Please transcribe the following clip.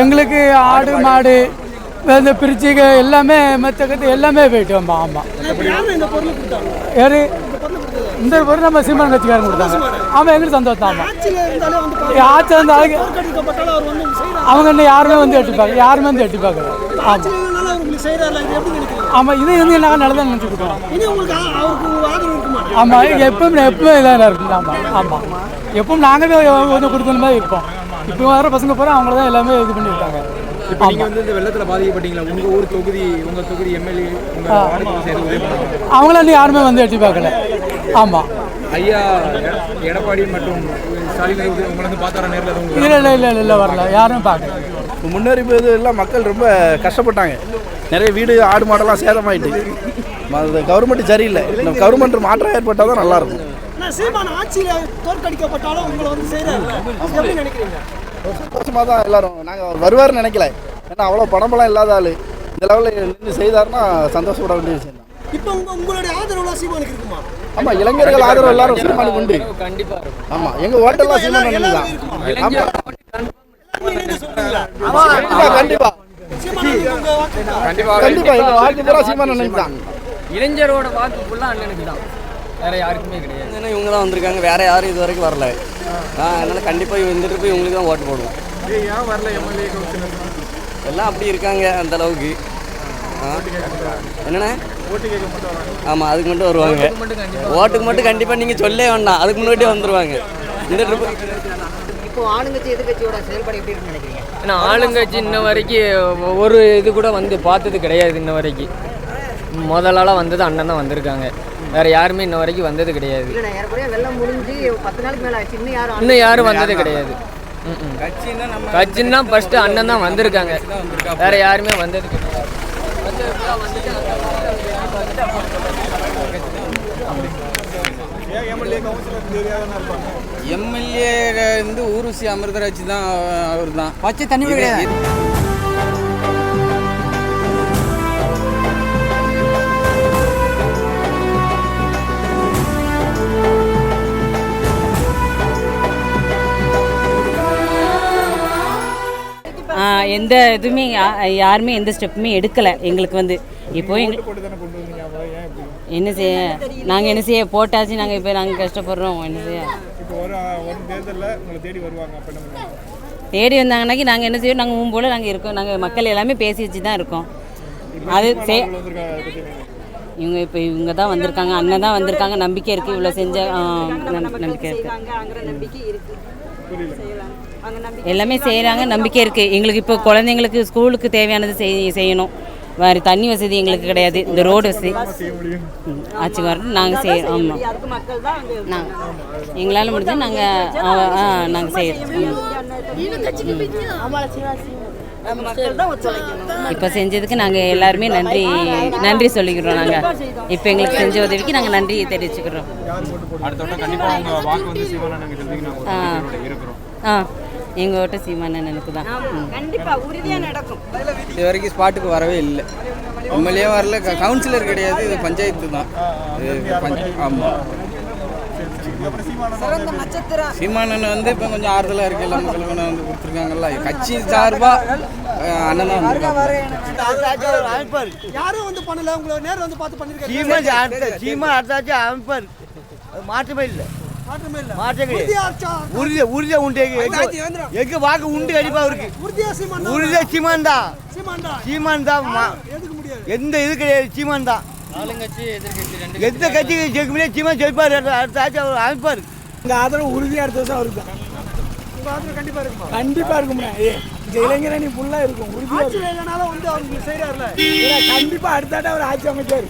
எங்களுக்கு ஆடு மாடு இந்த பிரிச்சிக எல்லாமே மற்ற எல்லாமே போயிட்டு ஆமாம் கொடுத்தாங்க யாரு? இந்த பொருள் நம்ம சீமான் கட்சிக்காரன் கொடுத்தாங்க. ஆமாம் எங்களுக்கு சந்தோஷம் ஆமாம் இருந்தாலே வந்து செய்யறாரு அவங்க இன்னும் யாருமே வந்து எட்டி பார்க்க யாருமே வந்து எட்டி பார்க்கல ஆமாம் ஆமாம் இது வந்து நாங்கள் நல்லதாக இருக்குமா ஆமாம் எப்பவும் எப்பவும் இதாக இருக்கும். ஆமாம் ஆமாம் எப்பவும் நாங்கள் வந்து கொடுத்த மாதிரி இருப்போம். இப்போ வர பசங்க பூரா அவங்கள தான் எல்லாமே இது பண்ணியிருக்காங்க. இப்போ நீங்க வந்து இந்த வெள்ளத்துல பாதிக்கப்பட்டீங்களா? உங்க ஊர் தொகுதி உங்க தொகுதி எம்எல்ஏ உங்க வார்டுக்கு சேர்த்து உதவி பண்ணாங்க அவங்கள இன்னும் யாருமே வந்து எட்டி பார்க்கல. ஆமாம் ஐயா எட- எடப்பாடி மற்றும் ஸ்டாலின் உங்களை வந்து பார்த்தாரா நேரில்? இல்லை இல்லை இல்லை இல்லை வரல. யாரும் பார்க்கல. முன்னறிப்பு எல்லாம் மக்கள் ரொம்ப கஷ்டப்பட்டாங்க. நிறைய வீடு ஆடு மாடெல்லாம் சேதமாயிட்டு. கவர்மெண்ட் சரியில்லை. இந்த கவர்மெண்ட் மாற்றம் ஏற்பட்டால் தான் நல்லாயிருக்கும். சீமான் ஆட்சியில் தோற்கடிக்கப்பட்டாலும் உங்களை வந்து செய்யறாரு எப்படி நினைக்கிறீங்க? சந்தோஷமாக தான் எல்லாரும். நாங்கள் வருவார்னு நினைக்கல. ஏன்னா அவ்வளோ பணமெல்லாம் இல்லாத ஆள். இந்த லெவலில் நின்று செய்தாருன்னா சந்தோஷப்பட வேண்டிய விஷயம் தான். இப்போ உங்க உங்களுடைய ஆதரவுலாம் சீமானுக்கு இருக்குமா? ஆமாம் இளைஞர்கள் ஆதரவு எல்லாரும் சீமானுக்கு உண்டு. ஆமாம் எங்கள் ஓட்டெல்லாம் சீமான் தான் ஆமாம் கண்டிப்பாக சீமானுக்கு உங்க வாக்கு பூரா சீமான் தான் இளைஞரோட வாக்கு ஃபுல்லாக அண்ணனுக்கு தான் வேற யாருக்குமே கிடையாது. ஏன்னா இவங்க தான் வந்திருக்காங்க. வேற யாரும் இது வரைக்கும் வரல. ஆ அதனால கண்டிப்பாக இவங்க இந்த ட்ரிப்பு இவங்களுக்கு தான் ஓட்டு போடுவோம். ஏன் வரல எம்எல்ஏ கவுன்சிலர்? எல்லாம் அப்படி இருக்காங்க அந்த அளவுக்கு. என்னண்ணே? ஆமாம் அதுக்கு மட்டும் வருவாங்க. ஓட்டுக்கு மட்டும் கண்டிப்பாக நீங்கள் சொல்லே வேண்டாம். அதுக்கு முன்னாடியே வந்துருவாங்க. இந்த ட்ரிப்பு இப்போ ஆளுங்கட்சி எதிர்கட்சியோட செயல்பாடு எப்படி இருக்குன்னு நினைக்கிறீங்க? ஏன்னா ஆளுங்கட்சி இன்ன வரைக்கும் ஒரு இது கூட வந்து பார்த்தது கிடையாது இன்ன வரைக்கும். முதலாளாக வந்தது அண்ணன் தான் வந்திருக்காங்க. வேற யாருமே இன்ன வரைக்கும் வந்தது கிடையாது. இல்லை நான் ஏறக்குறைய வெள்ளம் முடிஞ்சு பத்து நாளுக்கு மேலே ஆச்சு இன்னும் யாரும் இன்னும் யாரும் வந்தது கிடையாது. கட்சின்னா ஃபர்ஸ்ட் அண்ணன் தான் வந்திருக்காங்க. வேற யாருமே வந்தது கிடையாது. எம்எல்ஏ வந்து ஊருசி அமிர்தராஜ் தான் அவர் தான் பச்சை தண்ணி கிடையாது. எந்த இதுவுமே யா- யாருமே எந்த ஸ்டெப்புமே எடுக்கலை எங்களுக்கு வந்து. இப்போ என்ன செய்ய நாங்கள் என்ன செய்ய போட்டாச்சு நாங்கள் இப்போ நாங்கள் கஷ்டப்படுறோம் என்ன செய்ய. தேடி வருவாங்க அப்போ என்ன பண்ணுவாங்க? தேடி வந்தாங்கன்னாக்கி நாங்கள் என்ன செய்வோம் நாங்கள் முன் போல் நாங்கள் இருக்கோம் நாங்கள் மக்கள் எல்லாமே பேசி வச்சு தான் இருக்கோம். அது சே? இவங்க இப்போ இவங்க தான் வந்திருக்காங்க அண்ணன் தான் வந்திருக்காங்க நம்பிக்கை இருக்குது இவ்வளோ செஞ்ச நம்பிக்கை இருக்குது எல்லாமே செய்கிறாங்க நம்பிக்கை இருக்குது எங்களுக்கு இப்போ குழந்தைங்களுக்கு ஸ்கூலுக்கு தேவையானது செய் செய்யணும். வேறு தண்ணி வசதி எங்களுக்கு கிடையாது. இந்த ரோடு வசதி. ம், ஆட்சிக்கு வரட்டும் நாங்கள் செய்ய ஆமாம் நாங்கள் எங்களால் முடிஞ்சு நாங்கள் நாங்கள் செய்யறோம். இப்போ செஞ்சதுக்கு நாங்கள் எல்லாருமே நன்றி நன்றி சொல்லிக்கிறோம் நாங்கள் இப்போ எங்களுக்கு செஞ்ச உதவிக்கு நாங்கள் நன்றி தெரிவிச்சுக்கிறோம். ஆ. எங்கள் ஓட்ட சீமானனுக்கு தான். ம். இது வரைக்கும் ஸ்பாட்டுக்கு வரவே இல்லை. எம்எல்ஏ வரல. கவுன்சிலர் கிடையாது இது பஞ்சாயத்து தான். இது பஞ்ச- ஆமா. சீமானன் வந்து இப்போ கொஞ்சம் ஆறுதலாக இருக்கு. எல்லா மக்களுக்கும் வந்து கொடுத்துருக்காங்கல்ல. கட்சி சார்பாக அண்ணன் யாரும் வந்து பண்ணல. உங்களை நேரில் வந்து பார்த்து பண்ணிருக்காங்க சீமான் அடுத்தாச்சு அமைப்பார் மாற்றமே இல்லை. உறுதியா? உறுதியா உறுதியா உண்டு வாக்கு உண்டு கண்டிப்பா இருக்கு உறுதியா சீமான் தான். உறுதியா சீமான் தான். எந்த இது கிடையாது சீமான் தான். எந்த கட்சி ஜெயிக்க சீமான் ஜெயிப்பார் அடுத்தாச்சு அவர் அமைப்பார். இந்த ஆதரவு உறுதியாக அடுத்த வருஷம் அவருக்கு தான். கண்டிப்பா இருக்குமா? ஏ இந்த இளைஞரணி ஃபுல்லாக இருக்கும் இல்லைனாலும் வந்து அவருக்கு செய்யறாருல இருக்கும் அடுத்தாட்ட அவர் ஆட்சி அமைச்சார்